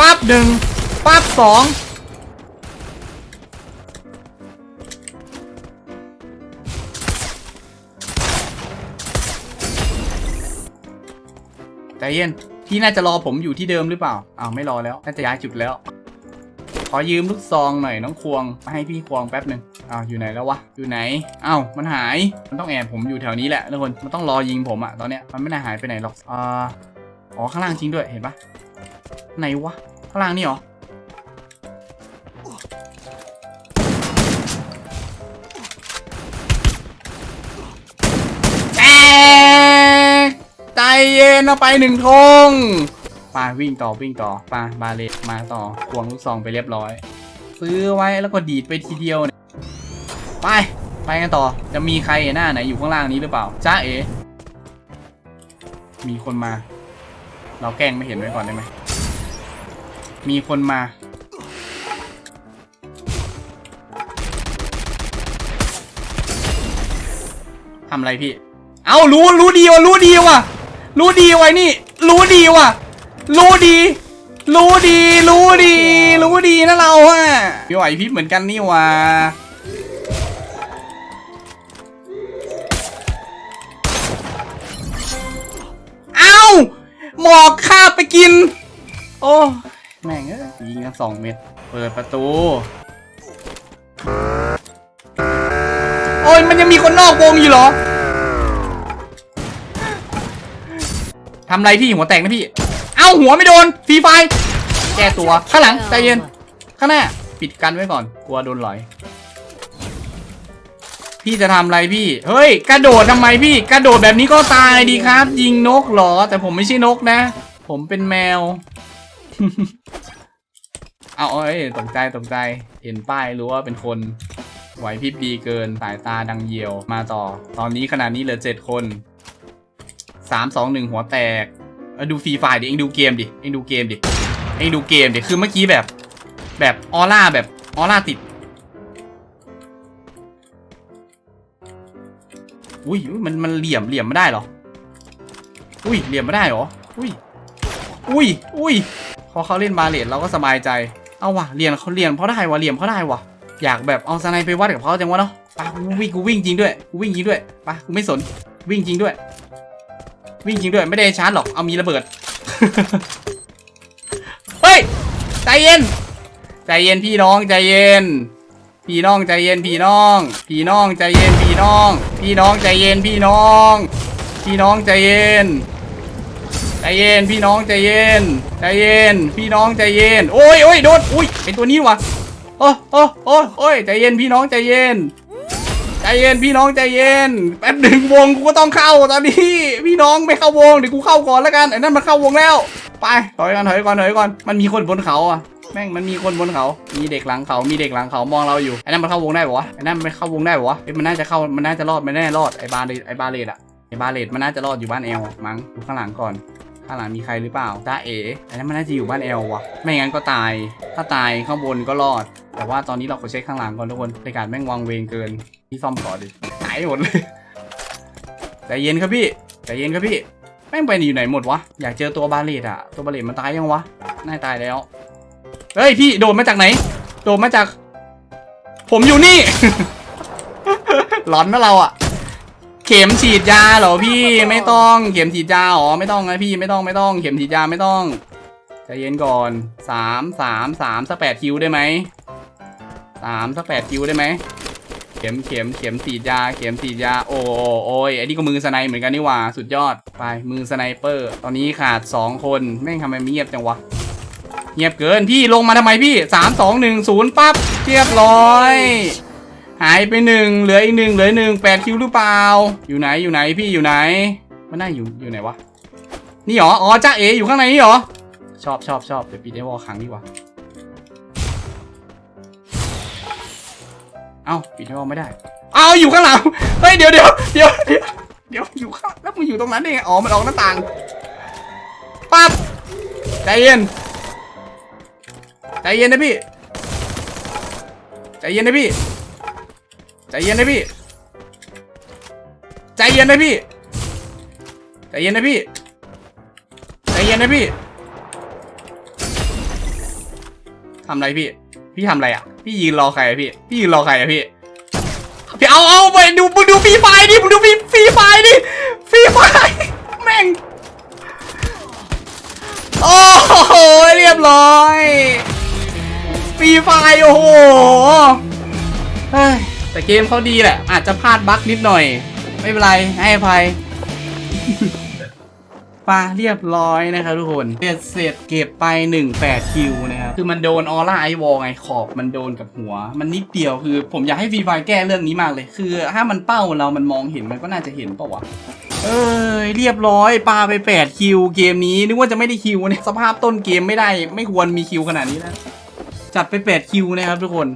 ปั๊บหนึ่งปั๊บสองใจเย็นพี่น่าจะรอผมอยู่ที่เดิมหรือเปล่าอ้าวไม่รอแล้ว น่าจะย้ายจุดแล้ว ขอยืมลูกซองหน่อยน้องควงมาให้พี่ควงแป๊บหนึ่งอ้าวอยู่ไหนแล้ววะ อยู่ไหนอ้าวมันหาย มันต้องแอบผมอยู่แถวนี้แหละทุกคน มันต้องรอยิงผมอะตอนเนี้ย มันไม่น่าหายไปไหนหรอก อ่า อ๋อข้างล่างจริงด้วย เห็นปะไหนวะ ข้างล่างนี่หรอแอ๊กใจเย็นเอาไปหนึ่งธงปาวิ่งต่อวิ่งต่อปาบาเลมาต่อควงลูกซองไปเรียบร้อย ซื้อไว้แล้วก็ดีดไปทีเดียวเนี่ยไป ไปกันต่อ จะมีใครหน้าไหนอยู่ข้างล่างนี้หรือเปล่า จ้าเอ๋มีคนมา เราแกล้งไม่เห็นไว้ก่อนได้ไหม มีคนมา ทำอะไรพี่ เอารู้รู้ดีว่ะรู้ดีว่ะ รู้ดีไว้นี่ รู้ดีว่ะ รู้ดี รู้ดี รู้ดี รู้ดีนะเราอะมีไหวพริบเหมือนกันนี่ว่ะเอาหมอกคาไปกิน โอ้ แม่งเอ้ยยิงกันสองเม็ด เปิดประตู โอ้ยมันยังมีคนนอกวงอยู่เหรอ ทำไรพี่หัวแตกนะพี่ เอ้าหัวไม่โดนฟรีไฟ แก้ตัว ข้างหลังใจเย็น ข้างหน้า ปิดกันไว้ก่อน กลัวโดนหลอย พี่จะทำอะไรพี่ เฮ้ย กระโดดทำไมพี่ กระโดดแบบนี้ก็ตายดีครับ ยิงนกเหรอ แต่ผมไม่ใช่นกนะ ผมเป็นแมว เอาเอ้ยตกใจตกใจ เห็นป้ายรู้ว่าเป็นคนไหวพริบดีเกินสายตาดังเยียวมาต่อ ตอนนี้ขนาดนี้เหลือเจ็ดคนสามสองหนึ่งหัวแตกอดูฟรีไฟดิเองดูเกมดิเองดูเกมดิเองดูเกมดิคือเมื่อกี้แบบ แบบออร่าแบบออร่าติดอุ้ยมันมันเหลี่ยมเหลี่ยมไม่ได้หรอ อุ้ยเหลี่ยมไม่ได้หรอ อุ้ย อุ้ย อุ้ย พอเขาเล่นบาเลตเราก็สบายใจ เอาว่ะเรียนเขาเรียนเพราะได้ว่ะเหลี่ยมเขาะได้ว่ะอยากแบบเอาสไนไปวัดกับเขาจังวะเนาะไปกูวิ่งกูวิ่งจริงด้วยกูวิ่งจริงด้วยไปกูไม่สนวิ่งจริงด้วย วิ่งจริงด้วยไม่ได้ชาร์จหรอกเอามีระเบิดเฮ้ยใจเย็น ใจเย็นพี่น้องใจเย็น พี่น้องใจเย็นพี่น้อง พี่น้องใจเย็นพี่น้อง พี่น้องใจเย็นพี่น้อง พี่น้องใจเย็น ใจเย็นพี่น้องใจเย็นใจเย็นพี่น้องใจเย็นโอ้ยโอ้ยโดนอุ้ยเป็นตัวนี้วะโอ้โอ้โอ้โอ้ยใจเย็นพี่น้องใจเย็นใจเย็นพี่น้องใจเย็นแป๊บหนึ่งวงกูก็ต้องเข้าตอนนี้พี่น้องไม่เข้าวงเดี๋ยวกูเข้าก่อนแล้วกันไอ้นั่นมันเข้าวงแล้ว ไปถอยก่อนถอยก่อนถอยก่อนมันมีคนบนเขาอะแม่งมันมีคนบนเขา มีเด็กหลังเขา มีเด็กหลังเขามองเราอยู่ ไอ้นั่นมันเข้าวงได้ปะวะ ไอ้นั่นมันไม่เข้าวงได้ปะวะเอ้มันน่าจะเข้า มันน่าจะรอด มันแน่รอด ไอ้บาเลตไอ้บาเลตอะไอ้บาเลตมันน่าจะรอดอยู่บ้านแอลมั้งดูข้างหลังก่อน ข้างหลังมีใครหรือเปล่าตาเอ๋ไอ้นั่นมันน่าจะอยู่บ้านแอลวะไม่งั้นก็ตาย ถ้าตายข้างบนก็รอด แต่ว่าตอนนี้เราขอเช็คข้างหลังก่อนทุกคนในการแม่งวางเวงเกินพี่ซ่อมก่อนดิหายหมดเลยใจเย็นครับพี่ใจเย็นครับพี่แม่งไปอยู่ไหนหมดวะอยากเจอตัวบาเลตอะตัวบาเลตมันตายยังวะน่าตายแล้วเฮ้ยพี่โดดมาจากไหน โดดมาจาก ผมอยู่นี่ หลอนนะเราอะ เข็มฉีดยาเหรอพี่ไม่ต้องเข็มฉีดยาเหรอไม่ต้องนะพี่ไม่ต้องไม่ต้อง เข็มฉีดยาไม่ต้องใจเย็นก่อนสามสามสามสักแปดคิวได้ไหมสามสักแปดคิวได้ไหมเข็มเข็มเข็มฉีดยา เข็มฉีดยาโอ้โอ้โอ้ยไอ้นี่ก็มือสไนเหมือนกันนี่หว่าสุดยอดไปมือสไนเปอร์ ตอนนี้ขาดสองคนแม่งทำไมไม่เงียบจังวะเงียบเกินพี่ลงมาทำไมพี่สามสองหนึ่งศูนย์ปั๊บเรียบร้อย หายไปหนึ่งเหลืออีกหนึ่งเหลือหนึ่งแปดคิวหรือเปล่า อยู่ไหนอยู่ไหนพี่อยู่ไหนมันน่าอยู่อยู่ไหนวะนี่หรออ๋อจ้าเออยู่ข้างในนี่หรอชอบชอบชอบเดี๋ยวปิดไอวอลขังดีกว่าเอ้าปิดไอวอลไม่ได้เอาอยู่ข้างหลังเฮ้ยเดี๋ยวเดี๋ยวเดี๋ยวเดี๋ยวเดี๋ยวอยู่ข้างแล้วมึงอยู่ตรงนั้นได้ไงอ๋อมันออกหน้าต่างปั๊บใจเย็นใจเย็นนะพี่ใจเย็นนะพี่ ใจเย็นนะพี่ ใจเย็นนะพี่ ใจเย็นนะพี่ ใจเย็นนะพี่ ทำไรพี่ พี่ทำไรอะ พี่ยืนรอใครอะพี่ พี่ยืนรอใครอะพี่พี่เอาเอาไปดูมึงดูฟรีไฟดิมึงดูฟรีฟรีไฟดิฟรีไฟแม่ง โอ้โห เรียบร้อยฟรีไฟโอ้โหเฮ้ย แต่เกมเขาดีแหละ อาจจะพลาดบั๊กนิดหน่อย ไม่เป็นไร ให้อภัยปลาเรียบร้อยนะครับทุกคนเสร็จเสร็จเก็บไป 18 คิวนะครับ คือมันโดนออร่าไอวอลไงขอบมันโดนกับหัว มันนิดเดียวคือ ผมอยากให้ฟรีไฟแก้เรื่องนี้มากเลย คือถ้ามันเป้าเรามันมองเห็นมันก็น่าจะเห็นปะวะเอ้ยเรียบร้อยปลาไป 8 คิว เกมนี้นึกว่าจะไม่ได้คิวเนี่ยสภาพต้นเกมไม่ได้ ไม่ควรมีคิวขนาดนี้นะจัดไป 8 คิวนะครับทุกคน